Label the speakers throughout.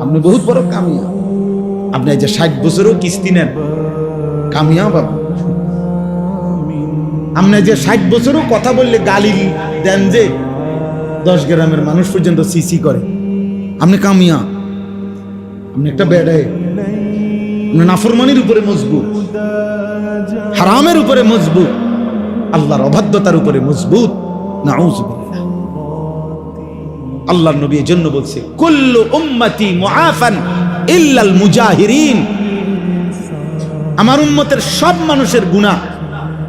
Speaker 1: আপনি বহুত বড় কামিয়া আপনি যে ষাট বছরও কিস্তি নেন। কামিয়া বাবু আপনি যে ষাট বছরও কথা বললে গালি দেন যে দশ গ্রামের মানুষ পর্যন্ত সিসি করে। আপনি কামিয়া আপনি একটা বেড়ে। আপনি নাফরমানির উপরে মজবুত। হারামের উপরে মজবুত। আল্লাহর অবাধ্যতার উপরে মজবুত। না আল্লাহ নবী জন্য বলছে, কুল্লু উম্মতি মুআফান ইল্লাল মুজাহিরিন। আমার উম্মতের সব মানুষের গুনাহ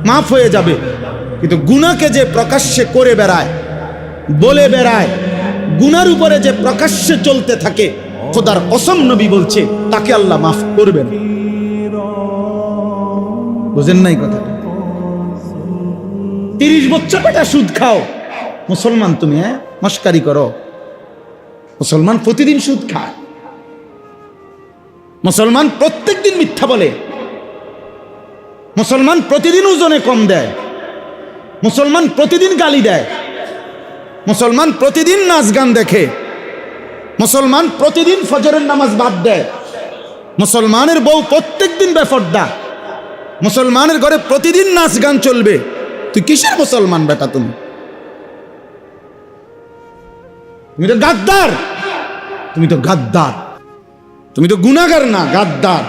Speaker 1: মাফ হয়ে যাবে, কিন্তু গুনাহকে যে প্রকাশ্যে করে বেড়ায়, বলে বেড়ায় গুনার উপরে যে প্রকাশ্যে চলতে থাকে, খোদার কসম নবী বলছে, তাকে আল্লাহ মাফ করবেন। বুঝেন নাই কথাটা? তিরিশ বছর বেটা সুদ খাও। মুসলমান তুমি হ্যাঁ? মস্কারি করো। মুসলমান প্রতিদিন সুদ খায়। মুসলমান প্রত্যেক দিন মিথ্যা বলে। মুসলমান প্রতিদিন ওজনে কম দেয়। মুসলমান প্রতিদিন গালি দেয়। মুসলমান প্রতিদিন নাচ গান দেখে। মুসলমান প্রতিদিন ফজরের নামাজ বাদ দেয়। মুসলমানের বউ প্রত্যেক দিন বেফর্দা। মুসলমানের ঘরে প্রতিদিন নাচ গান চলবে। তুই কিসের মুসলমান বেটা তুমি? তুমি তো গাদ্দার। তুমি তো গাদ্দার। তুমি তো গুনাগার না, গাদ্দার।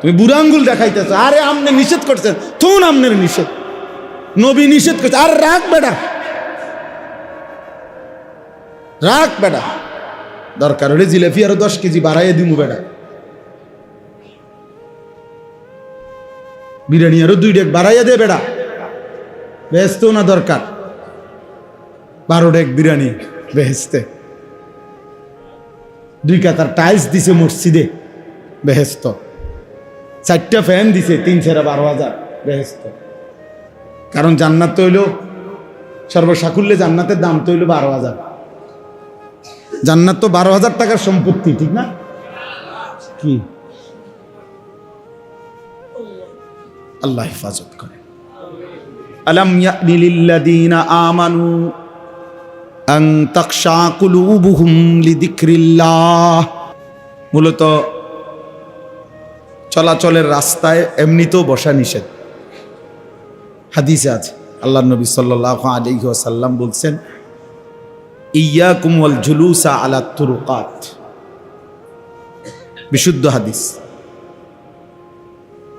Speaker 1: তুমি বুড়া আঙ্গুল দেখাইতেছ। আরে আমনে নিষেধ করছেন তুন আমনের নিষেধ। নবী নিষেধ করছে। আর রাখ বেটা রাখ বেটা দরকার হলে জিলেপি আরও দশ কেজি বাড়াইয়ে দিমু বেটা বিরিয়ানি আরও দুই ডেক বাড়াইয়া দে বেড়া। ব্যস্ত না দরকার। বারো ডেক বিরিয়ানি। বেহেস্তে দুই কাতার টাইলস দিছে মসজিদে বেহেস্ত চারটা ফ্যান দিছে, তিন সেরা বারো হাজার বেহেস্ত কারণ জান্নাত তো হইল, সর্বসাকুল্যে জান্নাতের দাম তো হইল বারো হাজার। জান্নাত তো বারো হাজার টাকার সম্পত্তি, ঠিক না? কি? আল্লাহ হেফাজত করে। আলাম লিল্লাযীনা আমানু মূলত চলাচলের রাস্তায় এমনিতেও বসা নিষেধ। হাদিসে আছে, আল্লাহ নবী সাল্লাহ আলাইহি ওয়াসাল্লাম বলছেন ইয়া কুমল জুলুসা আলা তুরুকাত। বিশুদ্ধ হাদিস।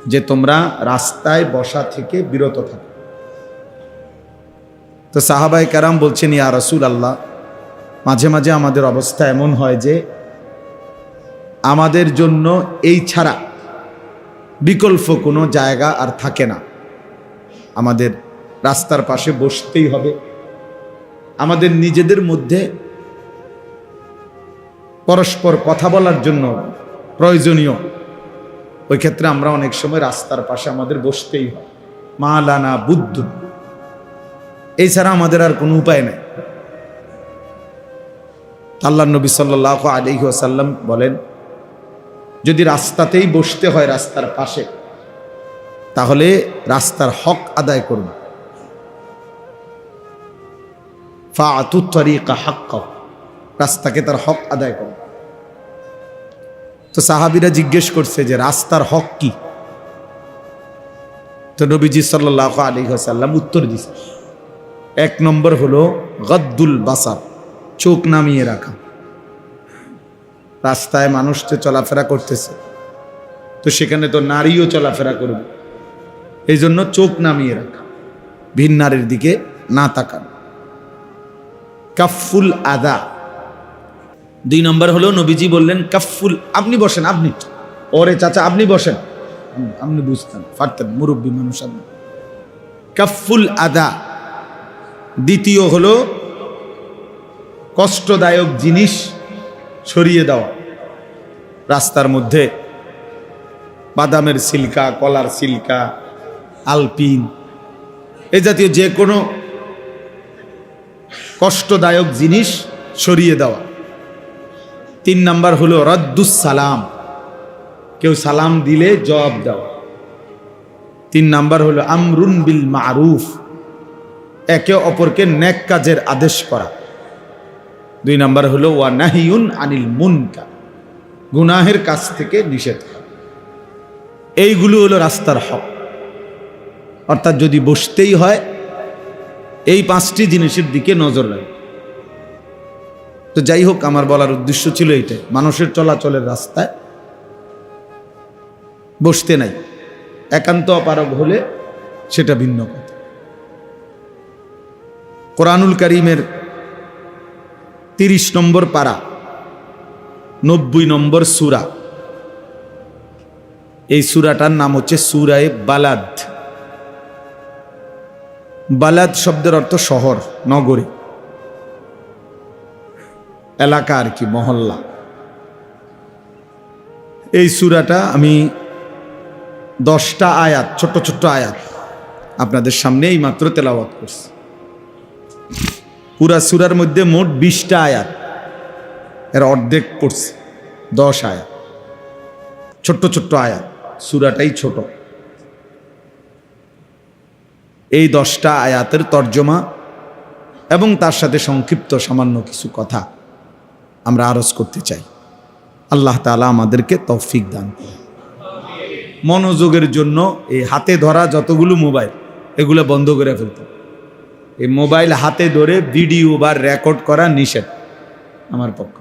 Speaker 1: যে তোমরা রাস্তায় বসা থেকে বিরত থাকো। তো সাহাবাই কারাম বলছেন, ইয়া রসুল আল্লাহ মাঝে মাঝে আমাদের অবস্থা এমন হয় যে আমাদের জন্য এই ছাড়া বিকল্প কোনো জায়গা আর থাকে না। আমাদের রাস্তার পাশে বসতেই হবে। আমাদের নিজেদের মধ্যে পরস্পর কথা বলার জন্য প্রয়োজনীয়। ওই ক্ষেত্রে আমরা অনেক সময় রাস্তার পাশে আমাদের বসতেই হয়। মালানা বুদ্ধ। এছাড়া আমাদের আর কোনো উপায় নেই। আল্লাহ নবী সাল্লাহ আলহি আসাল্লাম বলেন, যদি রাস্তাতেই বসতে হয় রাস্তার পাশে, তাহলে রাস্তার হক আদায় করুন। হক রাস্তাকে তার হক আদায় করুন। তো সাহাবিরা জিজ্ঞেস করছে যে, রাস্তার হক কি? তো নবীজি সাল্লাহ আলী সাল্লাম উত্তর দিছে এক নম্বর হলো গদ্দুল বাসার, চোখ নামিয়ে রাখা। রাস্তায় মানুষ তো চলাফেরা করতেছে, তো সেখানে তো নারীও চলাফেরা করবে। এই জন্য চোখ নামিয়ে রাখা, ভিন নারীর দিকে না তাকানো। কাফুল আদা। দুই নম্বর হলো নবীজি বললেন কাফুল আপনি বসেন, আপনি। ওরে চাচা, আপনি বসেন। আপনি বুঝতেন পারতেন মুরব্বী মানুষ আপনি। কাফুল আদা। দ্বিতীয় হলো কষ্টদায়ক জিনিস সরিয়ে দেওয়া। রাস্তার মধ্যে বাদামের সিল্কা, কলার সিল্কা, আলপিন, এ জাতীয় যে কোনো কষ্টদায়ক জিনিস সরিয়ে দেওয়া। তিন নাম্বার হলো রদ্দুস সালাম। কেউ সালাম দিলে জবাব দেওয়া। তিন নাম্বার হলো আমরুন বিল মারুফ। একে অপরকে ন্যাক কাজের আদেশ করা। দুই নাম্বার হলো, ওয়া নাহিউন আনিল মুনকা গুনাহের কাছ থেকে নিষেধ করা। এইগুলো হলো রাস্তার হক। অর্থাৎ যদি বসতেই হয়, এই পাঁচটি জিনিসের দিকে নজর রাখবে। তো যাই হোক, আমার বলার উদ্দেশ্য ছিল এইটাই, মানুষের চলাচলের রাস্তায় বসতে নাই। একান্ত অপারগ হলে সেটা ভিন্ন কথা। কোরআনুল করিমের তিরিশ নম্বর পাড়া নব্বই নম্বর সুরা। এই সুরাটার নাম হচ্ছে সুরায় বালাদ। বালাদ শব্দের অর্থ শহর, নগরী। এলাকা আর কি, মহল্লা। এই সুরাটা আমি দশটা আয়াত, ছোট্ট ছোট্ট আয়াত আপনাদের সামনে এই মাত্র তেলাওয়াত করছি। পুরা সুরার মধ্যে মোট বিশটা আয়াত এর অর্ধেক পড়ছে দশ আয়াত ছোট্ট ছোট্ট আয়াত, সুরাটাই ছোট এই দশটা আয়াতের তর্জমা এবং তার সাথে সংক্ষিপ্ত সামান্য কিছু কথা আমরা আরজ করতে চাই আল্লাহ তালা আমাদেরকে তৌফিক দান করুন। মনোযোগের জন্য এই হাতে ধরা যতগুলো মোবাইল, এগুলো বন্ধ করে ফেলতে। এই মোবাইল হাতে ধরে ভিডিও বা রেকর্ড করা নিষেধ আমার পক্ষ।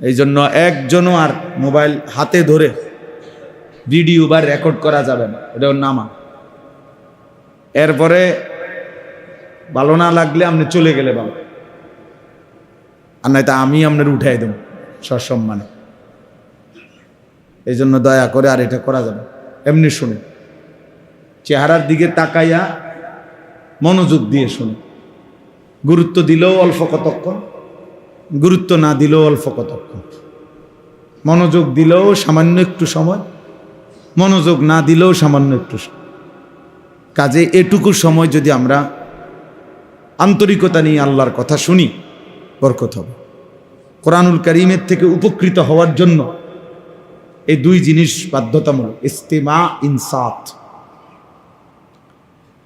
Speaker 1: এই জন্য একজনও আর মোবাইল হাতে ধরে ভিডিও বা রেকর্ড করা যাবে না। এটা নামা এরপরে ভালো না লাগলে আপনি চলে গেলে ভালো। আর নয়তো আমি আপনার উঠাই দেব সসম্মানে। এই জন্য দয়া করে আর এটা করা যাবে এমনি শুনে চেহারার দিকে তাকাইয়া মনোযোগ দিয়ে শুনে। গুরুত্ব দিলেও অল্প কতক্ষণ, গুরুত্ব না দিলেও অল্প কতক্ষণ। মনোযোগ দিলেও সামান্য একটু সময়, মনোযোগ না দিলেও সামান্য একটু কাজে এটুকু সময় যদি আমরা আন্তরিকতা নিয়ে আল্লাহর কথা শুনি, বরকত হবে। কোরআনুল করিমের থেকে উপকৃত হওয়ার জন্য এই দুই জিনিস বাধ্যতামূলক, ইস্তেমা ইনসাফ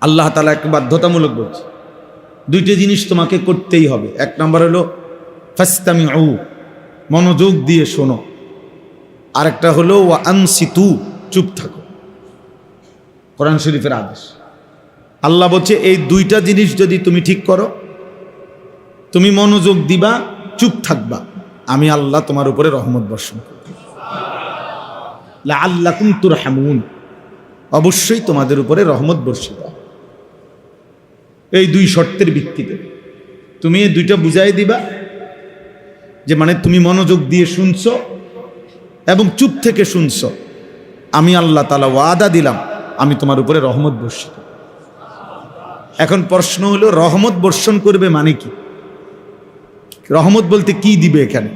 Speaker 1: আল্লাহ তালা এক বাধ্যতামূলক বলছে। দুইটি জিনিস তোমাকে করতেই হবে। এক নম্বর হলো ফাস্তামি ও মনোযোগ দিয়ে শোনো। আরেকটা হলো, ওয়া আনসিতু, চুপ থাকো। কোরআন শরীফের আদেশ। আল্লাহ বলছে, এই দুইটা জিনিস যদি তুমি ঠিক করো, তুমি মনোযোগ দিবা, চুপ থাকবা। আমি আল্লাহ তোমার উপরে রহমত বর্ষণ আল্লাহ তুর হামুন অবশ্যই তোমাদের উপরে রহমত বর্ষিত। এই দুই শর্তের ভিত্তিতে। তুমি এই দুইটা বুঝাই দিবা যে মানে তুমি মনোযোগ দিয়ে শুনছো এবং চুপ থেকে শুনছো, আমি আল্লাহ তালা ওয়াদা দিলাম, আমি তোমার উপরে রহমত বর্ষিত। এখন প্রশ্ন হলো, রহমত বর্ষণ করবে মানে কি? রহমত বলতে কি দিবে এখানে?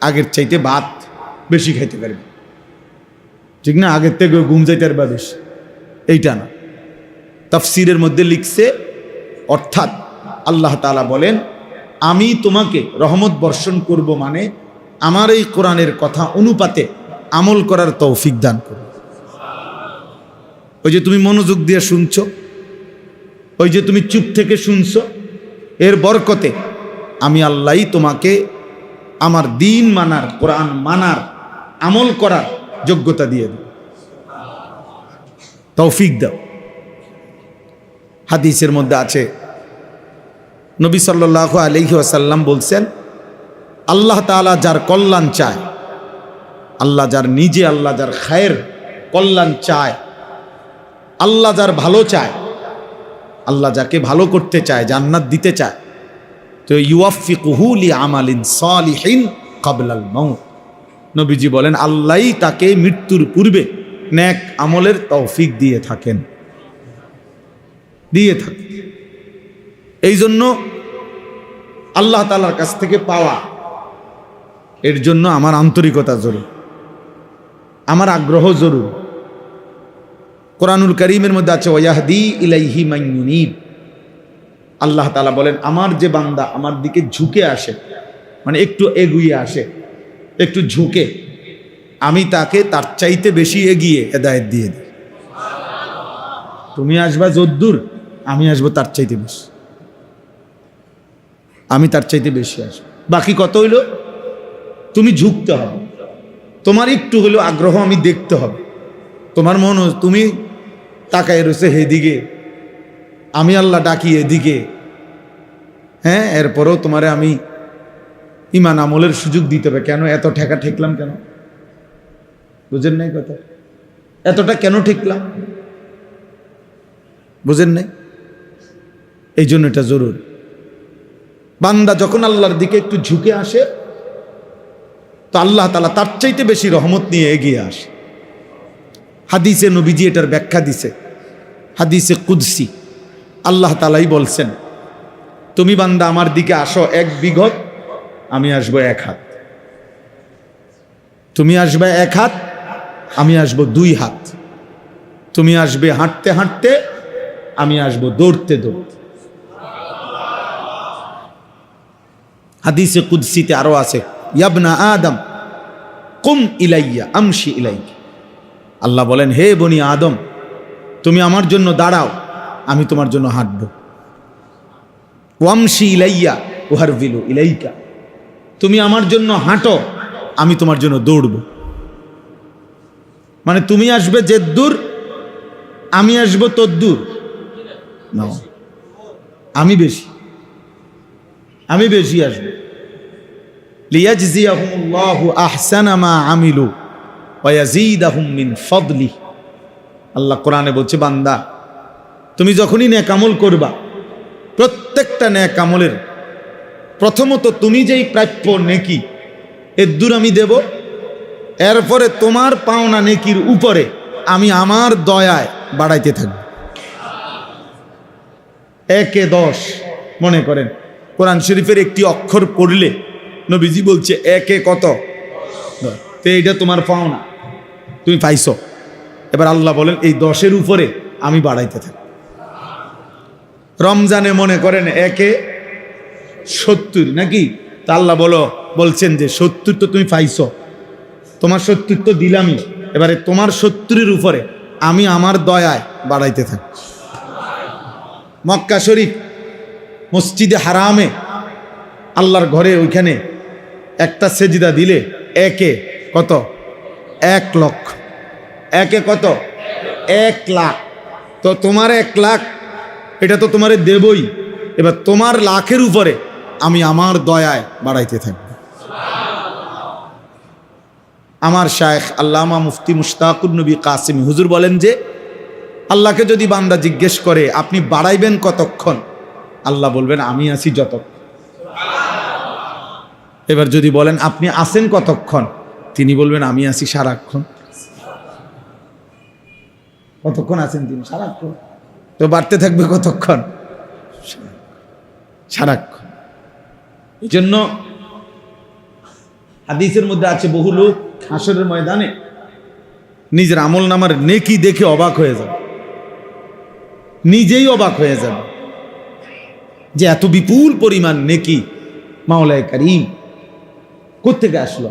Speaker 1: আগের চাইতে ভাত বেশি খাইতে পারবে। ঠিক না? আগের থেকে ঘুম যাইতে পারবা বেশি। এইটা না। তাফসিরের মধ্যে লিখছে, অর্থাৎ আল্লাহ তালা বলেন, আমি তোমাকে রহমত বর্ষণ করব মানে আমার এই কোরআনের কথা অনুপাতে আমল করার তৌফিক দান করব ওই যে তুমি মনোযোগ দিয়ে শুনছ, ওই যে তুমি চুপ থেকে শুনছো, এর বরকতে আমি আল্লাহই তোমাকে আমার দিন মানার, কোরআন মানার, আমল করার যোগ্যতা দিয়ে দেব। তৌফিক দাও। হাদিসের মধ্যে আছে। নবী সাল্লাহ আলহি আসাল্লাম বলছেন, আল্লাহ তালা যার কল্যাণ চায়, আল্লাহ যার নিজে, আল্লাহ যার খায়ের কল্যাণ চায়, আল্লাহ যার ভালো চায়, আল্লাহ যাকে ভালো করতে চায়, জান্নাত দিতে চায়, তো ইউফি কুহুলি আমালিন সালিহিন কাবলাল মৌ নবীজি বলেন, আল্লাহই তাকে মৃত্যুর পূর্বে ন্যাক আমলের তৌফিক দিয়ে থাকেন। দিয়ে থাকেন এই জন্য আল্লাহ তালার কাছ থেকে পাওয়া এর জন্য আমার আন্তরিকতা জরুর। আমার আগ্রহ জরুর। কোরআনুল করিমের মধ্যে আছে, ওয়াহদি ইলাইহি মাইনুনিব আল্লাহ তালা বলেন, আমার যে বান্দা আমার দিকে ঝুঁকে আসে মানে একটু এগুয়ে আসে, একটু ঝুঁকে, আমি তাকে তার চাইতে বেশি এগিয়ে হেদায়ত দিয়ে দিই। তুমি আসবা যদ্দূর আমি আসব তার চাইতে বেশি। আমি তার চাইতে বেশি আসব। বাকি কত হইল? তুমি ঝুঁকতে হবে। তোমার একটু হলেও আগ্রহ আমি দেখতে হবে। তোমার মন তুমি তাকায় রয়েছে হেদিকে। আমি আল্লাহ ডাকি এদিকে। হ্যাঁ এরপরেও তোমারে আমি ইমান আমলের সুযোগ দিতে হবে। কেন এত ঠেকা ঠেকলাম কেন? বুঝেন নাই কথা? এতটা কেন ঠেকলাম? বুঝেন নাই? এই জন্য এটা জরুর। বান্দা যখন আল্লাহর দিকে একটু ঝুঁকে আসে, তো আল্লাহ তালা তার চাইতে বেশি রহমত নিয়ে এগিয়ে আসে। হাদিসে নবীজি এটার ব্যাখ্যা দিছে। হাদিসে কুদসি। আল্লাহ তালাই বলছেন, তুমি বান্দা আমার দিকে আসো এক বিঘত, আমি আসব এক হাত। তুমি আসবে এক হাত, আমি আসব দুই হাত। তুমি আসবে হাঁটতে হাঁটতে, আমি আসব দৌড়তে দৌড়তে। হাদিসে কুদসিতে আরও আছে, ইয়াবনা আদম, কুম ইলাইয়া, আমশি ইলাইয়া আল্লাহ বলেন, হে বনি আদম, তুমি আমার জন্য দাঁড়াও, আমি তোমার জন্য হাঁটব। ওয়ামশি ইলাইয়া ওহার বিলু ইলাইকা। তুমি আমার জন্য হাঁটো, আমি তোমার জন্য দৌড়ব। মানে তুমি আসবে যে দূর, আমি আসব তোর দূর। না আমি বেশি আমি বেশি আসব। মিন আল্লাহ কোরআনে বলছে, বান্দা, তুমি যখনই ন্যাক আমল করবা, প্রত্যেকটা ন্যাক আমলের, প্রথমত তুমি যেই প্রাপ্য নেকি এর দূর আমি দেব, এরপরে তোমার পাওনা নেকির উপরে আমি আমার দয়ায় বাড়াইতে থাকব। একে দশ, মনে করেন, কোরআন শরীফের একটি অক্ষর পড়লে নবীজি বলছে, একে কত। তো এইটা তোমার পাওনা। তুমি পাইছো। এবার আল্লাহ বলেন, এই দশের উপরে আমি বাড়াইতে থাকি। রমজানে মনে করেন একে সত্তর, নাকি? তা আল্লাহ বলো, বলছেন যে সত্তর তো তুমি পাইছো। তোমার সত্তর তো দিলামই। এবারে তোমার সত্তরের উপরে আমি আমার দয়ায় বাড়াইতে থাকি। মক্কা শরীফ, মসজিদে হারামে আল্লাহর ঘরে ওইখানে একটা সেজিদা দিলে একে কত? এক লক্ষ। একে কত? এক লাখ। তো তোমার এক লাখ, এটা তো তোমারে দেবই। এবার তোমার লাখের উপরে আমি আমার দয়ায় বাড়াইতে থাকব। আমার শায়েখ আল্লামা মুফতি মুশতাকুর নবী কাসিম, হুজুর বলেন যে, আল্লাহকে যদি বান্দা জিজ্ঞেস করে, আপনি বাড়াইবেন কতক্ষণ? আল্লাহ বলবেন, আমি আছি যতক্ষণ। এবার যদি বলেন, আপনি আসেন কতক্ষণ? তিনি বলবেন, আমি আছি সারাক্ষণ। কতক্ষণ আছেন তিনি? সারাক্ষণ। তো বাড়তে থাকবে কতক্ষণ? সারাক্ষণ। এই জন্য হাদিসের মধ্যে আছে, বহু লোক হাসরের ময়দানে নিজের আমল নামার নেকি দেখে অবাক হয়ে যাবে। নিজেই অবাক হয়ে যাবে যে এত বিপুল পরিমাণ নেকি মাওলায় কারিম কোথেকে আসলো?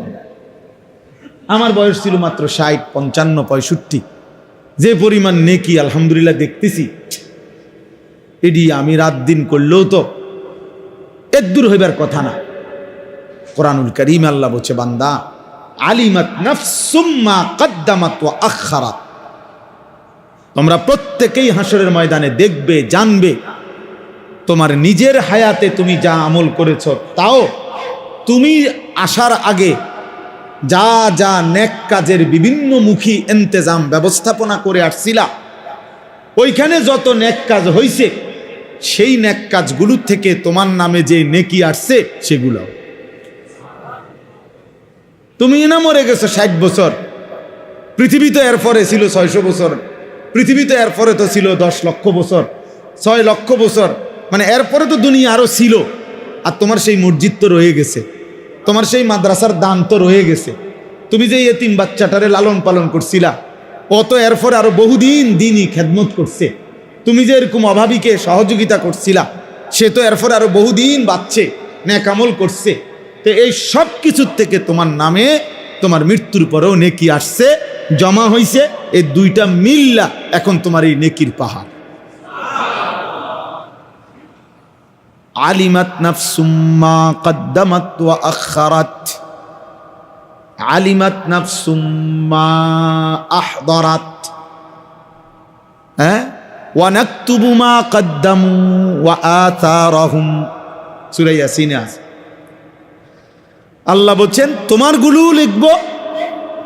Speaker 1: আমার? বয়স ছিল মাত্র ষাট, পঞ্চান্ন, পঁয়ষট্টি। যে পরিমাণ নেকি আলহামদুলিল্লাহ দেখতেছি, এডি আমি রাত দিন করলেও তো এর দূর হইবার কথা না। কোরআনুল করিম আল্লাহ বলছে, বান্দা, আলিমাত নাফসুম্মা কদ্দামাত আখারাত তোমরা প্রত্যেকেই হাসরের ময়দানে দেখবে, জানবে, তোমার নিজের হায়াতে তুমি যা আমল করেছ তাও তুমি আসার আগে যা যা নেক কাজের বিভিন্ন মুখী এন্তেজাম ব্যবস্থাপনা করে আসছিলা, ওইখানে যত নেক কাজ হইছে, সেই নেক কাজগুলোর থেকে তোমার নামে যে নেকি আসছে সেগুলো তুমি না মরে গেছো ষাট বছর, পৃথিবী তো এরপরে ছিল ছয়শো বছর, পৃথিবী তো এরপরে তো ছিল দশ লক্ষ বছর, ছয় লক্ষ বছর মানে এরপরে তো দুনিয়া আরও ছিল। আর তোমার সেই মসজিদ তো রয়ে গেছে। তোমার সেই মাদ্রাসার দান তো রয়ে গেছে। তুমি যে এতিম বাচ্চাটারে লালন পালন করছিলা অত এরপরে আরও বহুদিন দিনই খেদমত করছে। তুমি যে এরকম অভাবীকে সহযোগিতা করছিলা, সে তো এরপরে আরও বহুদিন বাচ্চে ন্যাকামল করছে। তো এই সব কিছুর থেকে তোমার নামে তোমার মৃত্যুর পরেও নেকি আসছে, জমা হইছে, এই দুইটা মিল্লা এখন তোমার এই নেকির পাহাড়। আলিমাত নাফসুম্মা কদ্দামাত ওয়া আখারাত। আলিমাত নাফসুম্মা আহদারাত। হ্যাঁ? মা কদ্দামু ওয়া আতারাহুম। সূরা ইয়াসিনে আল্লাহ বলছেন, তোমার গুলোও লিখব,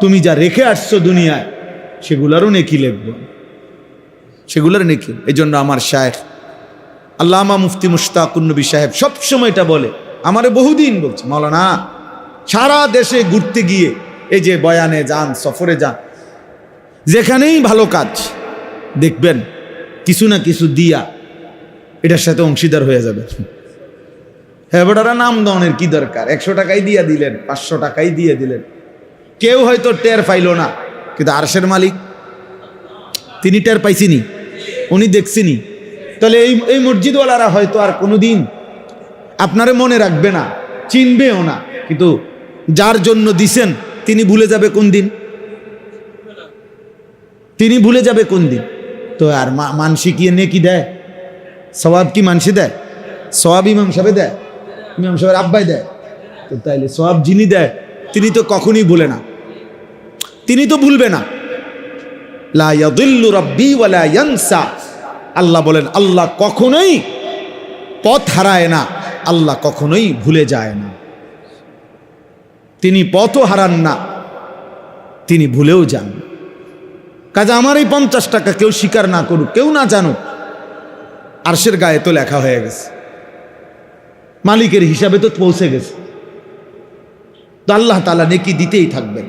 Speaker 1: তুমি যা রেখে আসছো দুনিয়ায়, সেগুলারও নেকি লিখব। সেগুলোর নেকি? এই জন্য আমার শায়েখ আল্লামা মুফতি মুশতাকুন্নবী সাহেব সবসময় এটা বলে। আমারে বহুদিন বলছে মৌলানা সারা দেশে ঘুরতে গিয়ে এই যে বয়ানে যান, সফরে যান, যেখানেই ভালো কাজ, দেখবেন কিছু না কিছু দিয়া এটার সাথে অংশীদার হয়ে যাবে। হ্যাঁ বেটারা, নাম দনের কি দরকার? একশো টাকাই দিয়ে দিলেন, পাঁচশো টাকাই দিয়ে দিলেন। কেউ হয়তো টের পাইল না, কিন্তু আরশের মালিক, তিনি টের পাইছিনি, উনি দেখছিনি। তাহলে এই এই মসজিদওয়ালারা হয়তো আর কোনোদিন আপনারে মনে রাখবে না, চিনবেও না। কিন্তু যার জন্য দিছেন, তিনি ভুলে যাবে কোন দিন? তিনি ভুলে যাবে কোন দিন? তো আর মানসি কি নেকি দেয়? সবাব কি মানসি দেয়? সবাব ইমাম সাহেবে দেয়? ইমাম সাহেবের আব্বাই দেয়? তো তাইলে সবাব যিনি দেয়, তিনি তো কখনই ভুলে না। তিনি তো ভুলবে না। লা ইয়াদিল্লু রাব্বি ওয়ালা ইয়ানসা। আল্লাহ বলেন, আল্লাহ কখনোই পথ হারায় না, আল্লাহ কখনোই ভুলে যায় না। তিনি পথও হারান না, তিনি ভুলেও যান কাজে আমার এই পঞ্চাশ টাকা কেউ স্বীকার না করুক, কেউ না জানুক, আরশের গায়ে তো লেখা হয়ে গেছে। মালিকের হিসাবে তো পৌঁছে গেছে। তো আল্লাহ তালা নেকি দিতেই থাকবেন।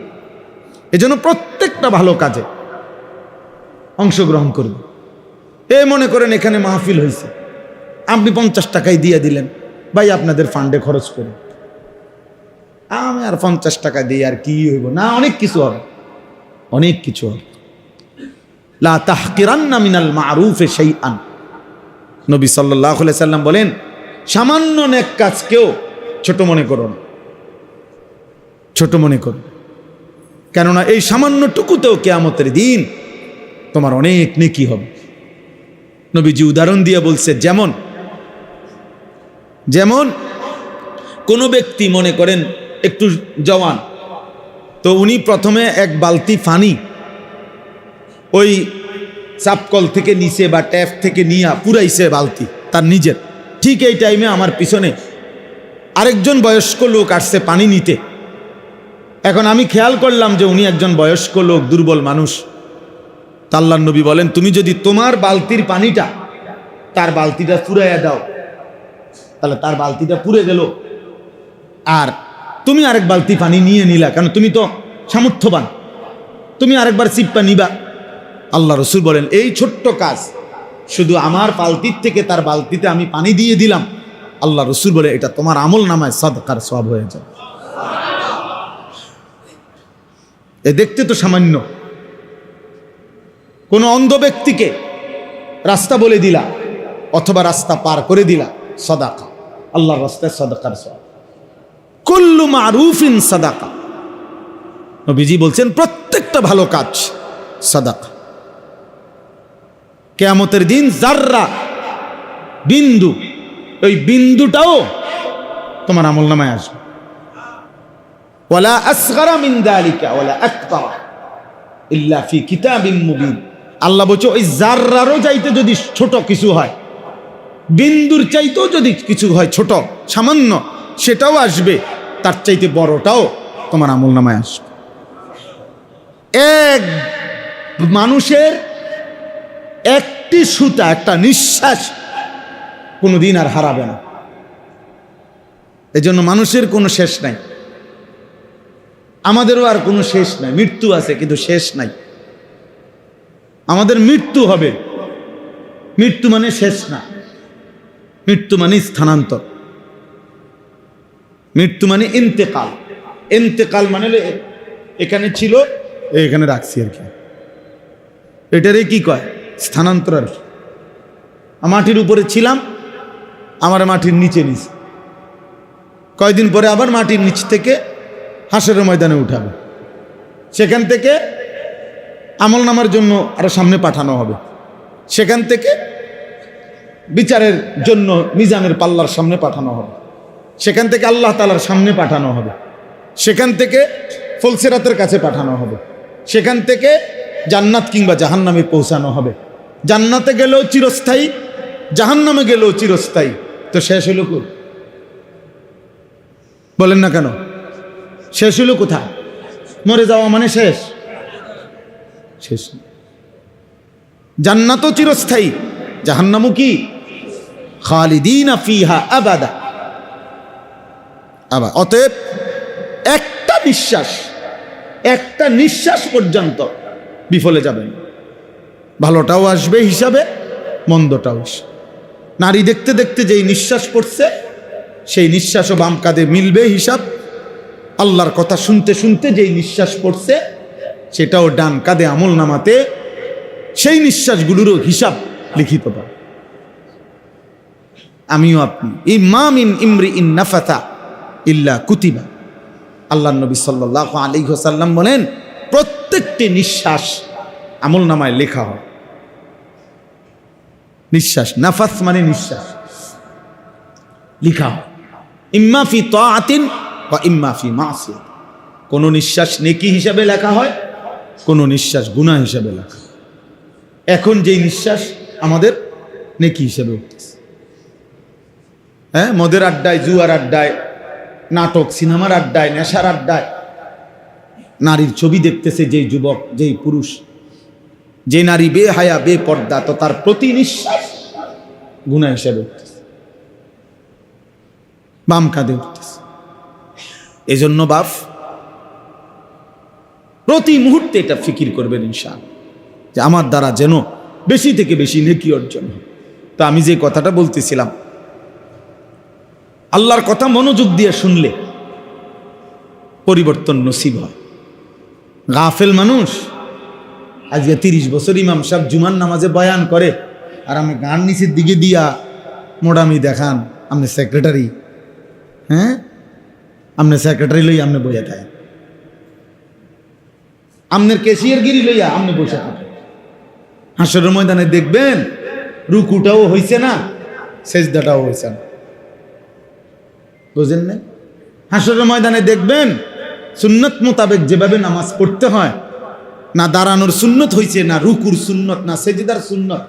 Speaker 1: এজন্য প্রত্যেকটা ভালো কাজে অংশগ্রহণ করবে। এ মনে করেন এখানে মাহফিল হয়েছে। আপনি পঞ্চাশ টাকাই দিয়ে দিলেন। ভাই, আপনাদের ফান্ডে খরচ করে। আমি আর পঞ্চাশ টাকা দিই আর কি হইব? না, অনেক কিছু হবে। অনেক কিছু হবে। লা তাহকিরান্না মিনাল আন নবী সাল্লাম বলেন, সামান্য নেক কাজকেও ছোট মনে করো ছোট মনে করো। কেননা এই সামান্যটুকুতেও কেয়ামতের দিন তোমার অনেক নেকি হবে। নবীজি উদাহরণ দিয়ে বলছে, যেমন যেমন, কোনো ব্যক্তি মনে করেন একটু জওয়ান, তো উনি প্রথমে এক বালতি ফানি ওই চাপকল থেকে নিচে বা ট্যাপ থেকে নিয়ে পুরাইছে বালতি, তার নিজের। ঠিক এই টাইমে আমার পিছনে আরেকজন বয়স্ক লোক আসছে পানি নিতে। এখন আমি খেয়াল করলাম যে উনি একজন বয়স্ক লোক, দুর্বল মানুষ। তাল্লার নবী বলেন, তুমি যদি তোমার বালতির পানিটা, তার বালতিটা পুরাইয়া দাও, তাহলে তার বালতিটা পুড়ে গেল। আর তুমি আরেক বালতি পানি নিয়ে নিলা, কারণ তুমি তো সামর্থ্যবান। তুমি আরেকবার সিপটা নিবা। আল্লাহ রসুল বলেন, এই ছোট্ট কাজ, শুধু আমার বালতির থেকে তার বালতিতে আমি পানি দিয়ে দিলাম। আল্লাহ রসুল বলে, এটা তোমার আমল নামায় সদকার সব হয়ে যায় এ দেখতে তো সামান্য কোনো অন্ধ ব্যক্তিকে রাস্তা বলে দিলা অথবা রাস্তা পার করে দিলা, সদাকা। আল্লাহর রাস্তায় সদাকার সব কুল্লু মারুফিন সাদাকা। নবীজি বলছেন, প্রত্যেকটা ভালো কাজ সাদাকা। কেয়ামতের দিন জাররা বিন্দু, ওই বিন্দুটাও তোমার আমল নামায় আসবে। ওয়ালা আসগারা মিন দালিকা, ওয়ালা আকবারা ইল্লা ফি কিতাবিন মুবিন। আল্লাহ বলছে, ওই জাররারও চাইতে যদি ছোট কিছু হয়, বিন্দুর চাইতেও যদি কিছু হয় ছোট, সামান্য, সেটাও আসবে, তার চাইতে বড়টাও তোমার আমল নামায় আসবে। এক মানুষের একটি সুতা, একটা নিঃশ্বাস কোনোদিন আর হারাবে না। এজন্য মানুষের কোনো শেষ নাই। আমাদেরও আর কোনো শেষ নাই। মৃত্যু আছে, কিন্তু শেষ নাই। আমাদের মৃত্যু হবে। মৃত্যু মানে শেষ না। মৃত্যু মানে স্থানান্তর। মৃত্যু মানে ইন্তেকাল। ইন্তেকাল মানে এখানে ছিল এখানে রাখছি আর কি। এটারে কি কয়? স্থানান্তর আর কি মাটির উপরে ছিলাম, আমার মাটির নিচে নিচে। কয়দিন পরে আবার মাটির নিচ থেকে হাঁসের ময়দানে উঠাবে। সেখান থেকে আমল নামার জন্য আরও সামনে পাঠানো হবে। সেখান থেকে বিচারের জন্য মিজানের পাল্লার সামনে পাঠানো হবে। সেখান থেকে আল্লাহ তালার সামনে পাঠানো হবে। সেখান থেকে ফলসেরাতের কাছে পাঠানো হবে। সেখান থেকে জান্নাত কিংবা জাহান্নামে পৌঁছানো হবে। জান্নাতে গেলেও চিরস্থায়ী, জাহান্নামে গেলেও চিরস্থায়ী। তো শেষ হলো কো বলেন না কেন? শেষ হলো কোথায়? মরে যাওয়া মানে শেষ? শেষ। জান্নাতও চিরস্থায়ী, জাহান্নামও কি খালিদিন ফিহা আবাদা আবার অতএব একটা নিঃশ্বাস একটা নিঃশ্বাস পর্যন্ত বিফলে যাবেন ভালোটাও আসবে হিসাবে, মন্দটাও আসবে। নারী দেখতে দেখতে যেই নিঃশ্বাস পড়ছে, সেই নিঃশ্বাসও বাম কাঁধে মিলবে হিসাব আল্লাহর কথা শুনতে শুনতে যেই নিঃশ্বাস পড়ছে সেটাও ডান কাঁধে আমল নামাতে সেই নিঃশ্বাসগুলোরও হিসাব লিখিত পাবে। আমিও আপনি। ইমামিন ইমরি ইন নাফাতা ইল্লা কুতিবা। আল্লাহ নবী সাল্লাহ আলী সাল্লাম বলেন, প্রত্যেকটি নিঃশ্বাস আমল নামায় লেখা হয়। নিঃশ্বাস, নাফাস মানে নিঃশ্বাস। লিখা হয়। ইম্মা ফি তাআতিন বা ইম্মা ফি কোনো কোন নিঃশ্বাস নেকি হিসাবে লেখা হয় কোন নিঃশ্বাস গুনাহ হিসাবে লেখা এখন যেই নিঃশ্বাস আমাদের নেকি হিসাবে হ্যাঁ মদের আড্ডায়, জুয়ার আড্ডায়, নাটক, সিনেমার আড্ডায়, নেশার আড্ডায় নারীর ছবি দেখতেছে যেই যুবক, যেই পুরুষ। যে নারী বে হায়া, বে পর্দা, তো তার প্রতি নিঃশ্বাস গুণা হিসেবে উঠতেছে। বাম কাঁধে উঠতেছে। এজন্য বাপ প্রতি মুহূর্তে এটা ফিকির করবেন ইনশাল যে আমার দ্বারা যেন বেশি থেকে বেশি নেকি অর্জন তো আমি যে কথাটা বলতেছিলাম, আল্লাহর কথা মনোযোগ দিয়ে শুনলে পরিবর্তন নসিব হয়। গাফেল মানুষ আজকে তিরিশ বছর ইমাম সাহেব জুমার নামাজে বয়ান করে, আর আমি গান নিচের দিকে দিয়া মোটামি দেখান, আপনি সেক্রেটারি হ্যাঁ? আপনি সেক্রেটারি লই আপনি বইয়া থাকেন আপনার কেসিয়ার গিরি লইয়া আপনি বসে থাকেন হাসরের ময়দানে দেখবেন, রুকুটাও হইছে না, সেজদাটাও হইছে না। বুঝেন না হাসরের ময়দানে দেখবেন, সুন্নত মোতাবেক যেভাবে নামাজ পড়তে হয়, না দাঁড়ানোর সুন্নত হয়েছে না রুকুর সুন্নত, না সেজিদার সুন্নত,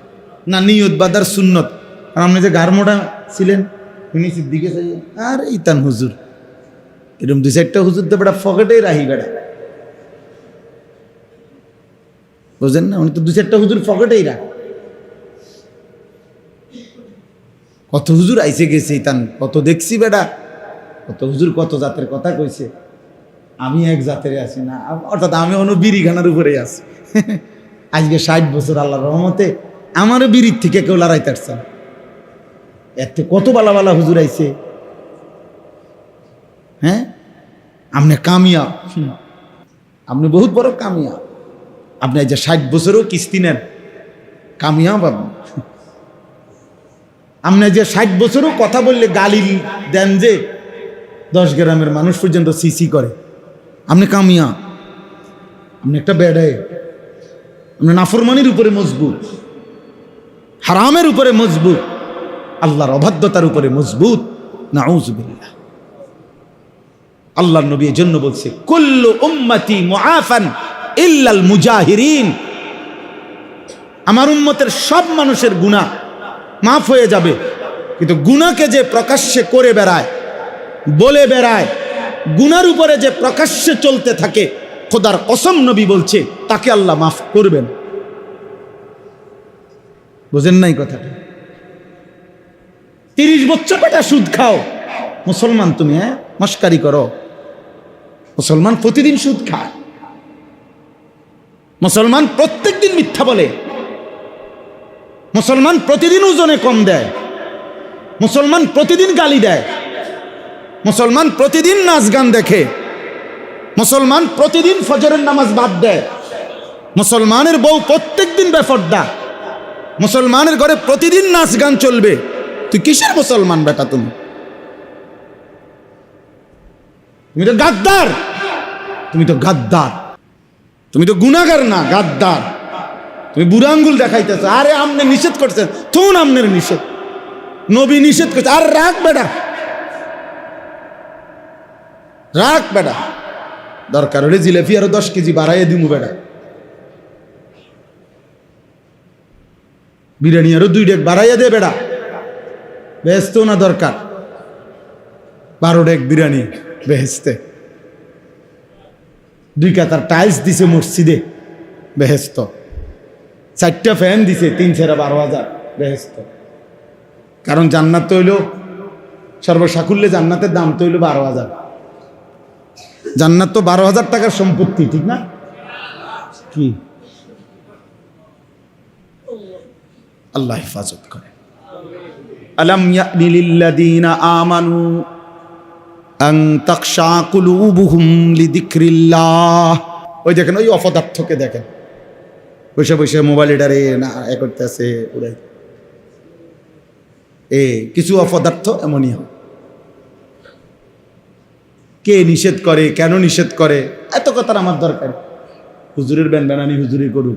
Speaker 1: না নিয়ত বাদার সুন্নত। আর আপনি যে গারমোটা ছিলেন নিচের দিকে আর ইতান হুজুর এরকম দুই চারটা হুজুর তো বেটা ফকেটেই রাহি বেড়া। বুঝেন না? উনি তো দু চারটা হুজুর ফকেটেই রাখ। কত হুজুর আইসে গেছে তান কত দেখছি বেটা। কত হুজুর কত জাতের কথা কইছে। আমি এক জাতের আছি না, অর্থাৎ আমি অন্য বিড়ি খানার উপরে আছি। আজকে ষাট বছর আল্লাহ রহমতে আমারও বিড়ির থেকে কেউ লড়াই। এর থেকে কত বালা বালা হুজুর আইছে। হ্যাঁ? আপনি কামিয়া আপনি বহুত বড় কামিয়া আপনি যে ষাট বছরও কিস্তি নেন, কামিয়াব আপনি। আপনি যে ষাট বছরও কথা বললে গালি দেন যে, দশ গ্রামের মানুষ পর্যন্ত সিসি করে। আপনি কামিয়া আপনি একটা বেড়ে আপনি নাফরমানির উপরে মজবুত। হারামের উপরে মজবুত। আল্লাহর অবাধ্যতার উপরে মজবুত। নাউজুবিল্লাহ। আল্লাহর নবী এজন্য বলছে, কুল্লু উম্মতি মুআফান ইল্লাল মুজাহিরিন। আমার উম্মতের সব মানুষের গুনাহ মাফ হয়ে যাবে। কিন্তু গুণাকে যে প্রকাশ্যে করে বেড়ায়, বলে বেড়ায়, গুনার উপরে যে প্রকাশ্যে চলতে থাকে, খোদার কসম নবী বলছে, তাকে আল্লাহ মাফ করবেন। বুঝেন নাই কথাটা? তিরিশ বছর বেটা সুদ খাও। মুসলমান তুমি হ্যাঁ? মস্কারি করো। মুসলমান প্রতিদিন সুদ খায়। মুসলমান প্রত্যেক দিন মিথ্যা বলে। মুসলমান প্রতিদিন ওজনে কম দেয়। মুসলমান প্রতিদিন গালি দেয়। মুসলমান প্রতিদিন নাচ গান দেখে। মুসলমান প্রতিদিন ফজরের নামাজ বাদ দেয়। মুসলমানের বউ প্রত্যেক দিন বেফর্দা। মুসলমানের ঘরে প্রতিদিন নাচ গান চলবে। তুই কিসের মুসলমান বেটা তুমি? তুমি তো গাদ্দার। তুমি তো গাদ্দার। তুমি তো গুনাগার না, গাদ্দার। তুমি বুড়া আঙ্গুল দেখাইতেছ। আরে আমনে নিষেধ করছেন। তুন আমনের নিষেধ। নবী নিষেধ করছে। আর রাখ বেটা রাখ বেটা দরকার হলে জিলেপি আরও দশ কেজি বাড়াইয়ে দিমু বেটা বিরিয়ানি আরও দুই ডেক বাড়াইয়া দে বেড়া। ব্যস্ত না দরকার। বারো ডেক বিরিয়ানি বেহেস্তে দুই কাতার টাইলস দিছে মসজিদে, বেহেস্ত। চারটা ফ্যান দিছে, তিন ছেড়া বারো হাজার, বেহেস্ত। কারণ জান্নাত তো হইল, সর্বসাকুল্যে জান্নাতের দাম তো হইল বারো হাজার। জান্নাত তো বারো হাজার টাকার সম্পত্তি, ঠিক না? কি? আল্লাহ হেফাজত করে। আলম ইয়ানি লিল্লাযীনা আমানু আন তাখশা কুলুবুহুম ওই দেখেন, ওই অপদার্থকে দেখেন। বসে বসে মোবাইল এটারে না এ করতেছে, উড়াই। এ, কিছু অপদার্থ এমনই হয়। কে নিষেধ করে, কেন নিষেধ করে, এত কথার আমার দরকার। হুজুরের ব্যান ব্যানানি হুজুরি করুক